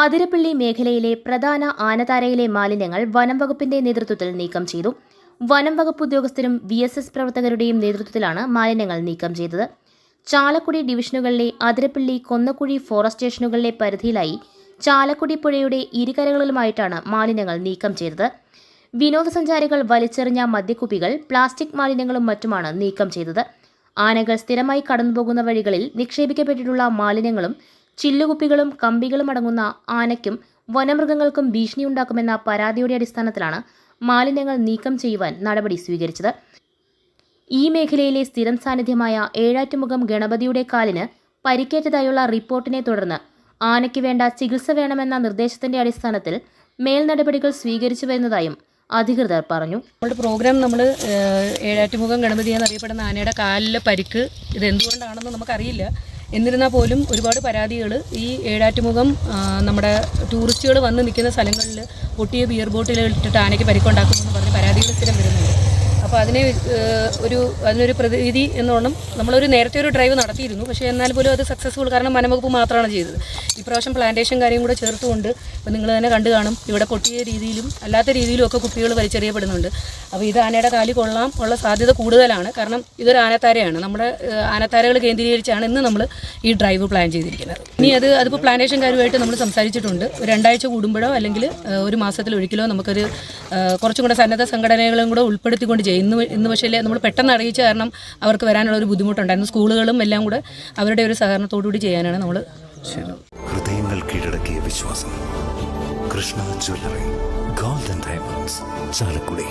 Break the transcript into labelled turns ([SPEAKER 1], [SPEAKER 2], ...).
[SPEAKER 1] അതിരപ്പള്ളി മേഖലയിലെ പ്രധാന ആനതാരയിലെ മാലിന്യങ്ങൾ വനംവകുപ്പിന്റെ നേതൃത്വത്തിൽ നീക്കം ചെയ്തു. വനം വകുപ്പ് ഉദ്യോഗസ്ഥരും വി എസ് എസ് പ്രവർത്തകരുടെയും നേതൃത്വത്തിലാണ് മാലിന്യങ്ങൾ നീക്കം ചെയ്തത്. ചാലക്കുടി ഡിവിഷനുകളിലെ അതിരപ്പള്ളി കൊന്നക്കുഴി ഫോറസ്റ്റ് സ്റ്റേഷനുകളിലെ പരിധിയിലായി ചാലക്കുടി പുഴയുടെ ഇരുകരകളിലുമായിട്ടാണ് മാലിന്യങ്ങൾ നീക്കം ചെയ്തത്. വിനോദസഞ്ചാരികൾ വലിച്ചെറിഞ്ഞ മദ്യക്കുപ്പികൾ പ്ലാസ്റ്റിക് മാലിന്യങ്ങളും മറ്റുമാണ് നീക്കം ചെയ്തത്. ആനകൾ സ്ഥിരമായി കടന്നുപോകുന്ന വഴികളിൽ നിക്ഷേപിക്കപ്പെട്ടിട്ടുള്ള മാലിന്യങ്ങളും ചില്ലുകുപ്പികളും കമ്പികളും അടങ്ങുന്ന ആനയ്ക്കും വനമൃഗങ്ങൾക്കും ഭീഷണിയുണ്ടാക്കുമെന്ന പരാതിയുടെ അടിസ്ഥാനത്തിലാണ് മാലിന്യങ്ങൾ നീക്കം ചെയ്യുവാൻ നടപടി സ്വീകരിച്ചത്. ഈ മേഖലയിലെ സ്ഥിരം സാന്നിധ്യമായ ഏഴാറ്റുമുഖം ഗണപതിയുടെ കാലിന് പരിക്കേറ്റതായുള്ള റിപ്പോർട്ടിനെ തുടർന്ന് ആനയ്ക്ക് വേണ്ട ചികിത്സ വേണമെന്ന നിർദ്ദേശത്തിന്റെ അടിസ്ഥാനത്തിൽ മേൽ നടപടികൾ സ്വീകരിച്ചു വരുന്നതായും അധികൃതർ പറഞ്ഞു.
[SPEAKER 2] നമ്മുടെ പ്രോഗ്രാം നമ്മൾ ഏഴാറ്റുമുഖം ഗണപതി എന്നറിയപ്പെടുന്ന ആനയുടെ കാലിലെ പരിക്ക് ഇത് എന്തുകൊണ്ടാണെന്ന് നമുക്കറിയില്ല. എന്നിരുന്നാൽ പോലും ഒരുപാട് പരാതികൾ ഈ ഏഴാറ്റുമുഖം നമ്മുടെ ടൂറിസ്റ്റുകൾ വന്ന് നിൽക്കുന്ന സ്ഥലങ്ങളിൽ പൊട്ടിയ ബിയർ ബോട്ടിലുകൾ ഇട്ടിട്ട് ആനയ്ക്ക് പരിക്കുണ്ടാക്കുന്നു എന്ന് പറഞ്ഞ് പരാതികൾ സ്ഥിരം വരുന്നുണ്ട്. അപ്പോൾ അതിനെ ഒരു അതിനൊരു പ്രതിവിധി എന്നോണം നമ്മളൊരു നേരത്തെ ഒരു ഡ്രൈവ് നടത്തിയിരുന്നു. പക്ഷേ എന്നാൽ പോലും അത് സക്സസ്ഫുൾ കാരണം വനംവകുപ്പ് മാത്രമാണ് ചെയ്തത്. ഇപ്രാവശ്യം പ്ലാന്റേഷൻ കാര്യം കൂടെ ചേർത്തുകൊണ്ട് ഇപ്പോൾ നിങ്ങൾ തന്നെ കണ്ടു കാണും. ഇവിടെ പൊട്ടിയ രീതിയിലും അല്ലാത്ത രീതിയിലും ഒക്കെ കുപ്പികൾ വലിച്ചെറിയപ്പെടുന്നുണ്ട്. അപ്പോൾ ഇത് ആനയുടെ കാലി കൊള്ളാം ഉള്ള സാധ്യത കൂടുതലാണ്. കാരണം ഇതൊരു ആനത്താരയാണ്. നമ്മുടെ ആനത്താരകൾ കേന്ദ്രീകരിച്ചാണ് ഇന്ന് നമ്മൾ ഈ ഡ്രൈവ് പ്ലാൻ ചെയ്തിരിക്കുന്നത്. ഇനി അത് അതിപ്പോൾ പ്ലാന്റേഷൻ കാര്യമായിട്ട് നമ്മൾ സംസാരിച്ചിട്ടുണ്ട്. രണ്ടാഴ്ച കൂടുമ്പോഴോ അല്ലെങ്കിൽ ഒരു മാസത്തിൽ ഒരിക്കലോ നമുക്കൊരു കുറച്ചും കൂടെ സന്നദ്ധ സംഘടനകളും കൂടെ ഉൾപ്പെടുത്തിക്കൊണ്ട് ചെയ്യും. ഇന്ന് ഇന്ന് പക്ഷേ നമ്മൾ പെട്ടെന്ന് അറിയിച്ച കാരണം അവർക്ക് വരാനുള്ള ഒരു ബുദ്ധിമുട്ടുണ്ടായിരുന്നു. സ്കൂളുകളും എല്ലാം കൂടെ അവരുടെ ഒരു സഹകരണത്തോടു കൂടി ചെയ്യാനാണ് നമ്മൾ
[SPEAKER 3] ഹൃദയങ്ങൾ കീഴടക്കിയ വിശ്വാസം. Krishna jewellery golden diamonds Chalakudy.